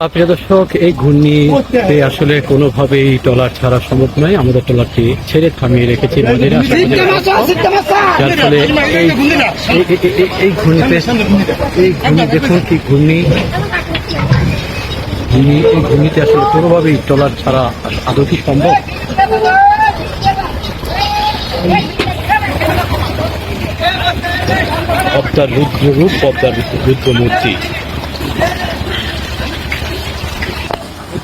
প্রিয় দর্শক এই ঘূর্ণিতে আসলে কোনোভাবেই টলার ছাড়া সম্ভব নয়। আমাদের টলারটি ছেড়ে থামিয়ে রেখেছি নদীর যার ফলে এই ঘূর্ণিতে এই ঘূর্ণি দেখুন কি ঘূর্ণি। ঘূর্ণি এই ঘূর্ণিতে আসলে কোনোভাবেই টলার ছাড়া আদৌ কি সম্ভব? পদ্মার রুদ্র রূপ পদ্মার রুদ্র মূর্তি।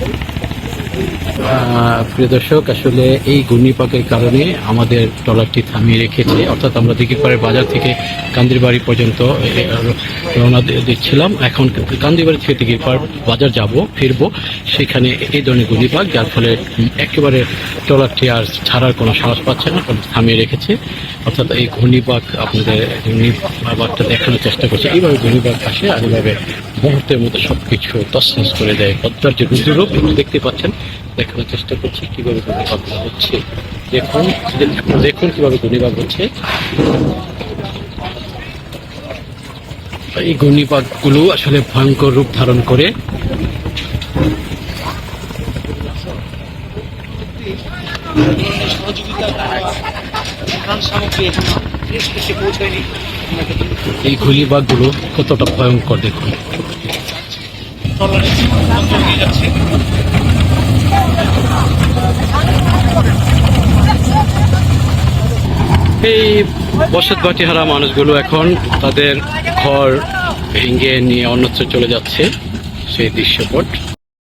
Thank you. প্রিয় দর্শক, আসলে এই ঘূর্ণিপাকের কারণে আমাদের ট্রলারটি থামিয়ে রেখেছে। অর্থাৎ আমরা দিঘিপাড়ের বাজার থেকে কান্দিরবাড়ি পর্যন্ত রওনা দিচ্ছিলাম। এখন কান্দিরবাড়ি থেকে দিঘিপাড় বাজার যাব, ফিরবো। সেখানে এই ধরনের ঘূর্ণিপাক যার ফলে একেবারে ট্রলারটি আর ছাড়ার কোনো সাহস পাচ্ছে না থামিয়ে রেখেছে। অর্থাৎ এই ঘূর্ণিপাক আপনাদের ঘূর্ণিপাকটা দেখানোর চেষ্টা করছে। এইভাবে ঘূর্ণিপাক আসে, আর এইভাবে মুহূর্তের মধ্যে সবকিছু তছনছ করে দেয়। পদ্মার যে দেখতে পাচ্ছেন। দেখানোর চেষ্টা করছি, কীভাবে ঘূর্ণিপাক হচ্ছে। দেখুন দেখুন কীভাবে ঘূর্ণিপাক হচ্ছে। এই ঘূর্ণিপাকগুলো আসলে ভয়ঙ্কর রূপ ধারণ করে। এই ঘূর্ণিপাকগুলো কতটা ভয়ঙ্কর, দেখুন। এই বসত বাটিহারা মানুষগুলো এখন তাদের ঘর ভেঙে নিয়ে অন্যত্র চলে যাচ্ছে সেই দৃশ্যপট।